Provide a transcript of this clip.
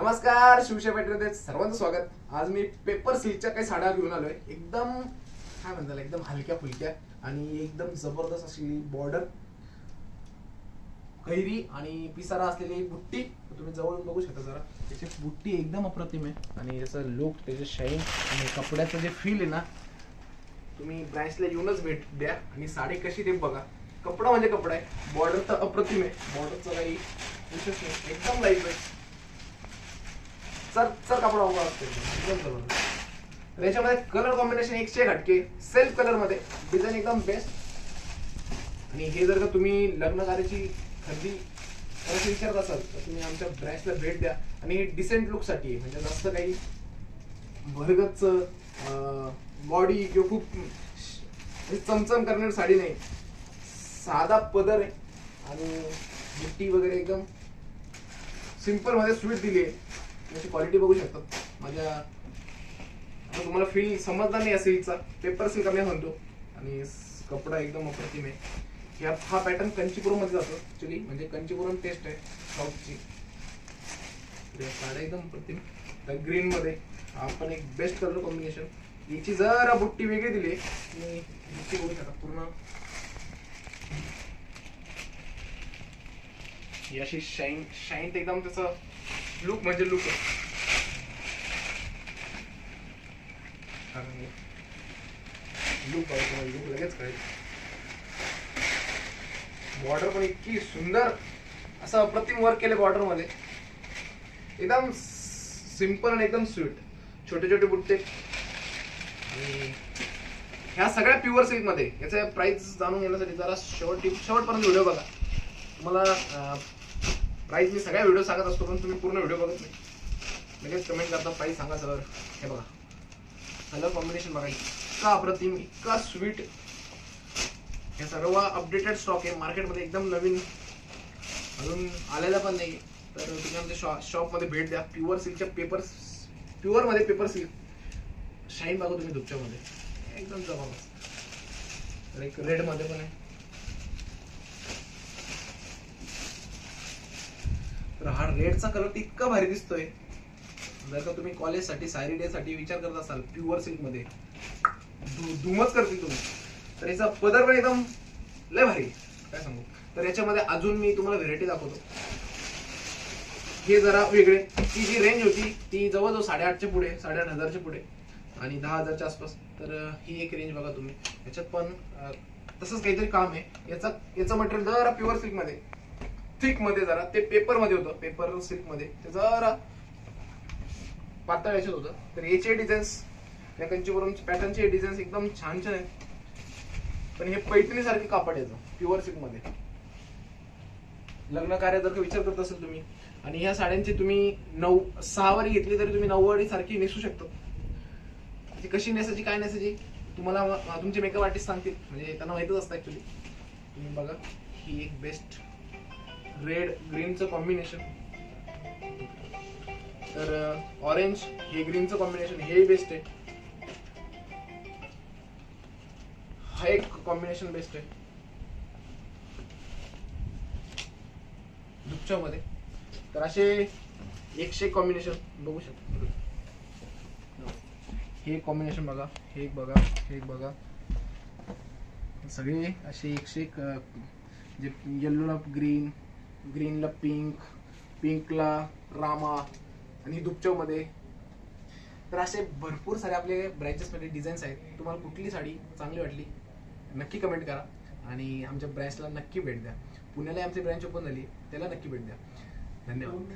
नमस्कार शिवशा पेटमध्ये सर्वांचं स्वागत. आज मी पेपर सिल्कच्या काही साड्या घेऊन आलोय. एकदम काय म्हणताल एकदम हलक्या फुलक्या आणि एकदम जबरदस्त अशी बॉर्डर कैरी आणि पिसारा असलेली बुट्टी. तुम्ही जवळून बघू शकता जरा. त्याची बुट्टी एकदम अप्रतिम आहे. आणि याचा लुक त्याचे शाईन आणि कपड्याचं जे फील आहे ना तुम्ही ब्रँचला येऊनच भेट द्या. आणि साडी कशी ते बघा. कपडा म्हणजे कपडा आहे. बॉर्डर तर अप्रतिम आहे. बॉर्डरचं काही विशेष नाही. एकदम लाइट आहे. सर सर कपडा उभा असतो? एकदम कलर कॉम्बिनेशन एकशे घटके हटके सेल्फ कलरमध्ये डिझाईन एकदम बेस्ट आणि हे जर का तुम्ही लग्न कार्याची खरेदी करायची विचारत असाल तर तुम्ही आमच्या ब्रँचला भेट द्या. आणि हे डिसेंट लुकसाठी आहे म्हणजे जास्त काही भरगच बॉडी किंवा खूप म्हणजे चमचम करणारी साडी नाही. साधा पदर आहे. आणि मिट्टी वगैरे एकदम सिंपलमध्ये स्वीट दिली आहे याची क्वालिटी बघू शकतात. माझ्या आता तुम्हाला फील समजणार नाही या सिल्कचा पेपर सिल्क आम्ही म्हणतो. आणि कपडा एकदम अप्रतिम आहे. या हा पॅटर्न कंचीपुरममध्ये जातो ॲक्च्युली म्हणजे कंचीपुरम टेस्ट आहे साऊथची साड्या एकदम अप्रतिम. तर ग्रीनमध्ये आपण एक बेस्ट कलर कॉम्बिनेशन याची जरा बुट्टी वेगळी दिली. आणि बुट्टी बघू शकता पूर्ण. ही अशी शाईन शाईन एकदम त्याचं लुक म्हणजे लुक लूक लुक लुक लगेच कळेल. बॉर्डर पण इतकी सुंदर असं अप्रतिम वर्क केलं बॉर्डरमध्ये. एकदम सिंपल आणि एकदम स्वीट छोटे छोटे बुट्टे. आणि ह्या सगळ्या प्युअर सिल्कमध्ये याचा प्राइस जाणून घेण्यासाठी जरा शेवट शेवटपर्यंत व्हिडिओ बघा. तुम्हाला प्राईस मी सगळ्या व्हिडिओ सांगत असतो पण तुम्ही पूर्ण व्हिडिओ बघत नाही. लगेच कमेंट करता प्राईस सांगा सर. हे बघा. कलर कॉम्बिनेशन बघा. इतका अप्रतिम इतका स्वीट हे सर्व अपडेटेड स्टॉक आहे. मार्केटमध्ये एकदम नवीन. अजून आलेला पण नाही. तर तुम्ही आमच्या शॉप शॉपमध्ये भेट द्या. प्युअर सिल्कच्या पेपर प्युअरमध्ये पेपर सिल्क शाईन बघा तुम्ही दुपच्यामध्ये एकदम जबरदस्त. तर एक रेडमध्ये पण आहे. तर हा रेडचा कलर इतका भारी दिसतोय. जर का तुम्ही कॉलेजसाठी सायरी डे साठी विचार करत असाल प्युअर सिल्कमध्ये धुमच करते तुम्ही. तर याचा पदर पण एकदम लय भारी. काय सांगू? तर याच्यामध्ये अजून मी तुम्हाला व्हेरायटी दाखवतो. हे जरा वेगळे. ती जी रेंज होती ती जवळजवळ साडेआठच्या पुढे साडेआठ हजारच्या पुढे आणि दहा हजारच्या आसपास. तर ही एक रेंज बघा तुम्ही. याच्यात पण तसंच काहीतरी काम आहे. याचा याचं मटेरियल जरा प्युअर सिल्कमध्ये. थिकमध्ये जरा ते पेपरमध्ये होतं पेपर सिल्कमध्ये ते जरा पातळ याच्यात होतं. तर याचे डिझाईन्स या कंचीवरून पॅटर्नचे डिझाईन्स एकदम छान छान आहेत. पण हे पैठणी सारखे कापड येतं प्युअर सिल्कमध्ये लग्न कार्य जर का विचार करत असेल तुम्ही आणि ह्या साड्यांची तुम्ही नऊ सहा वारी घेतली तरी तुम्ही नऊवारी सारखी नेसू शकता. ती कशी नेसायची काय नेसायची तुम्हाला तुमचे मेकअप आर्टिस्ट सांगतील. म्हणजे त्यांना माहितच असतं ऍक्च्युली तुम्ही बघा ही एक बेस्ट रेड ग्रीनचं कॉम्बिनेशन तर ऑरेंज हे ग्रीनचं कॉम्बिनेशन हे बेस्ट आहे. हा एक कॉम्बिनेशन बेस्ट आहे. धुपच्यामध्ये तर असे एकशे कॉम्बिनेशन बघू शकतो. हे एक कॉम्बिनेशन बघा हे एक बघा हे एक बघा. सगळे असे एकशे एक जे येल्लोला ग्रीन ग्रीनला पिंक पिंकला रामा आणि दुपचौमध्ये तर असे भरपूर सारे आपले ब्रँचेसमध्ये डिझाईन्स आहेत. तुम्हाला कुठली साडी चांगली वाटली नक्की कमेंट करा. आणि आमच्या ब्रँचला नक्की भेट द्या. पुण्याला आमची ब्रँच ओपन झाली त्याला नक्की भेट द्या. धन्यवाद.